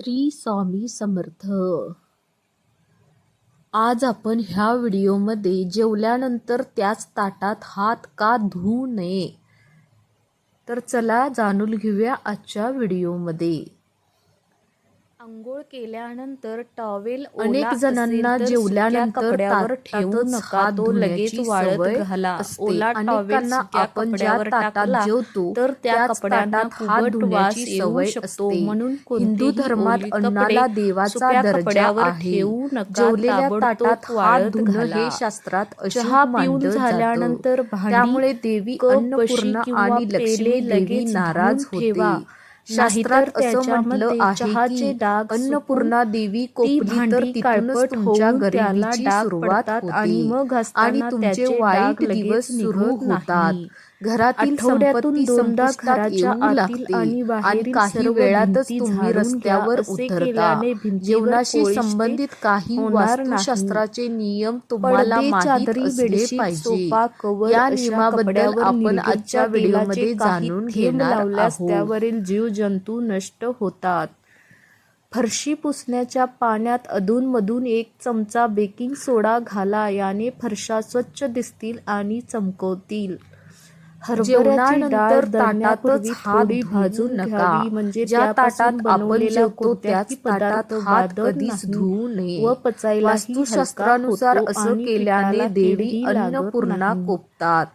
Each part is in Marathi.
श्री स्वामी समर्थ. आज आपण ह्या व्हिडिओमध्ये जेवल्यानंतर त्याच ताटात हात का धुवू नये? तर चला जाणून घेऊया आजच्या व्हिडिओमध्ये. आंघोळ केल्यानंतर टॉवेल अनेक जणांना जेवल्यानंतर कपड्यावर ठेवू नका तो लगेच वाळत घाला. ओला टॉवेल अनेकांना सुक्या आपण ज्या ताटात जेवतो तर त्या कपड्यांना हात धुण्याची सवय असते. म्हणून हिंदू धर्मात अन्नाला देवाचा दर्जा आहे. जेवलेल्या ताटात हात धुणं घाला. हे शास्त्रात चहा पिऊन. झाल्यानंतर त्यामुळे देवी अन्नपूर्णा आणि लक्ष्मी लगेच नाराज. होते शास्त्रात असं म्हटलं आहे डाग अन्नपूर्णा देवी कोपली तर तिथूनच तुमच्या गरिबीची डाग सुरुवात आणि मग आणि तुमचे त्याचे वाईट दिवस सुरू होतात. घरातील आठवड्यातून संपत्ती दोनदा घराच्या आतील आणि बाहेरील काही वेळातच तुम्ही. रस्त्यावर उतरता. कोळसे संबंधित काही. वास्तुशास्त्राचे नियम तुम्हाला माहीत असले पाहिजे. या नियमाबद्दल आपण आजच्या व्हिडिओमध्ये जाणून घेणार आहोत. त्यावरील जीवजंतू नष्ट होतात. फरशी पुसण्याच्या पाण्यात अधूनमधून एक चमचा बेकिंग सोडा घाला. याने फरशा स्वच्छ दिसतील आणि चमकवतील. हरभऱ्याची डाळ ताटातच हात भाजून नका. म्हणजे ज्या ताटात आपण जेवतो त्याच ताटात हात कधीच धुवू नये व पचायलाही वास्तुशास्त्रानुसार असं केल्याने देवी अन्नपूर्णा. कोपतात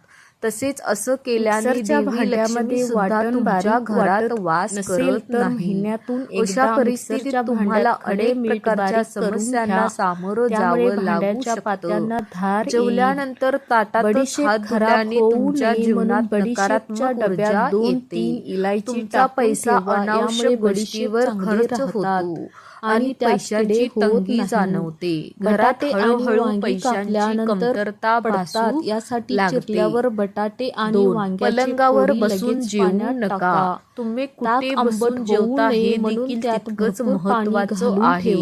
तसेच असं केल्याने वाटण घरात वास करत महिन्यातून अशा परिस्थितीत तुम्हाला अनेक प्रकारच्या समस्यांना. सामोरं जावं लागू पात्यांना शकतं धार. जेवल्यानंतर ताटातच बडीशेप हात खराब धुल्याने होऊ तुमच्या जीवनात नकारात्मक डब्यात ऊर्जा येते तुमचा पैसा अनावश्यक गोष्टीवर खर्च. होतो आणि पैशाची तंगी नाही. जाणवते घरात हळूहळू पैशांची कमतरता पडतात भासू यासाठी. चिरल्यावर बटाटे आणि पलंगावर बसून जेवू नका टाका. तुम्ही कुठे बसून जेवता हे देखील तितकंच महत्वाचं आहे.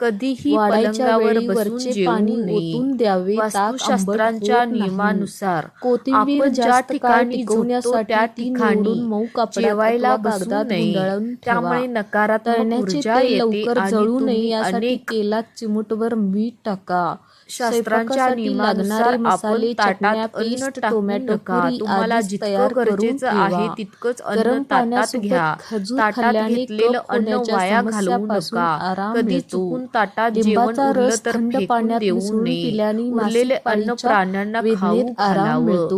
कधीही पलंगावर बसून जेवू नये वास्तुशास्त्रांच्या. नियमानुसार कोथिंबीर आपण ज्या ठिकाणी झोपतो त्या ती ठिकाणी मऊ जेवायला बसू नये. त्यामुळे नकारात्मक ऊर्जा येते जळू नये यासाठी तेलात चिमूटभर मीठ टाका शास्त्रांच्या नियमानुसार आपण ताटात अन्न टाकू टोमॅटो नका तुम्हाला जितकं गरजेचं आहे. तितकंच अन्न ताटात घ्या ताटात घेतलेलं अन्न वाया घालवू नका कधी. चुकून ताटात जेवण उरलं तर फेकून पाण्यात देऊ नये उरलेले अन्न प्राण्यांना खाऊ घालावं.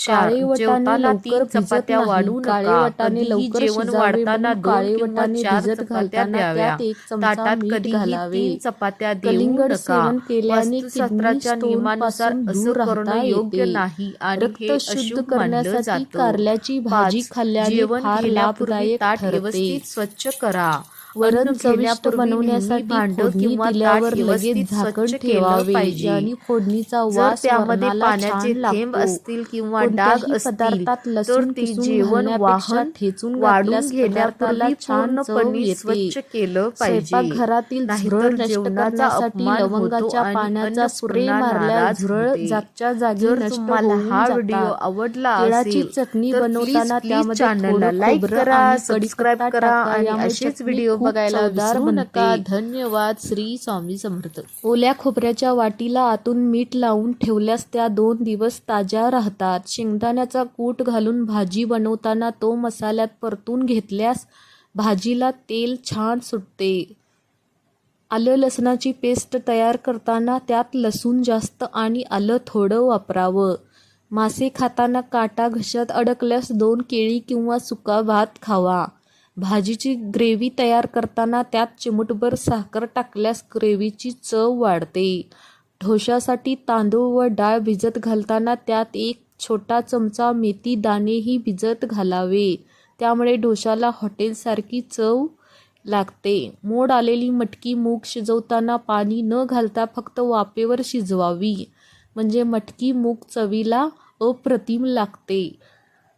चार जेवताना तीन चपात्या. वाढू नका कधीही जेवण वाढताना दोन किंवा चार चपात्या द्याव्या ताटात कधीही. तीन चपात्या देऊ नका वास्तुशास्त्राच्या नियमानुसार असं करणं योग्य. नाही आणि रक्त हे शुद्ध अशुभ मानलं करण्यासाठी जातं कारल्याची भाजी खाल्ल्याने जेवण फार घेण्यापूर्वी लाभदायक ताट ठरते. व्यवस्थित स्वच्छ करा वरण चविष्ट बनवण्यासाठी भांडं किंवा दिल्यावर लगेच झाकण ठेवावे पाहिजे. ज्याने फोडणीचा वास त्यामध्ये पाण्याचे थेंब. असतील किंवा डाग असतील पदार्थात लसूण ते जेवण वाहन ठेचून वाढून घेण्यापूर्वी पूर्णपणे. स्वच्छ केलं पाहिजे नाहीतर झुरळ नष्ट करण्यासाठी लवंगाच्या आणि पाण्याचा स्प्रे नाराज झुरळ. जागच्या जागी जर नष्ट हा व्हिडिओ. आवडला असेल चटणी बनवताना त्यामध्ये चॅनलला लाईक करा आणि सबस्क्राईब करा. आणि असेच व्हिडिओ बघायला विसरू. नका. धन्यवाद श्री स्वामी समर्थ. ओल्या खोबऱ्याच्या वाटीला आतून मीठ लावून ठेवल्यास त्या दोन दिवस ताज्या राहतात. शेंगदाण्याचा कूट घालून भाजी बनवताना तो मसाल्यात परतून घेतल्यास भाजीला तेल छान सुटते. आलं लसणाची पेस्ट तयार करताना त्यात लसूण जास्त आणि आलं थोडं वापरावं. मासे खाताना काटा घशात अडकल्यास दोन केळी किंवा सुका भात खावा. भाजीची ग्रेव्ही तयार करताना त्यात चिमूटभर साखर टाकल्यास ग्रेव्हीची चव वाढते. ढोशासाठी तांदूळ व डाळ भिजत घालताना त्यात एक छोटा चमचा मेथी दाणेही भिजत घालावे. त्यामुळे ढोशाला हॉटेलसारखी चव लागते. मोड आलेली मटकी मूग शिजवताना पाणी न घालता फक्त वाफेवर शिजवावी. म्हणजे मटकी मूग चवीला अप्रतिम लागते.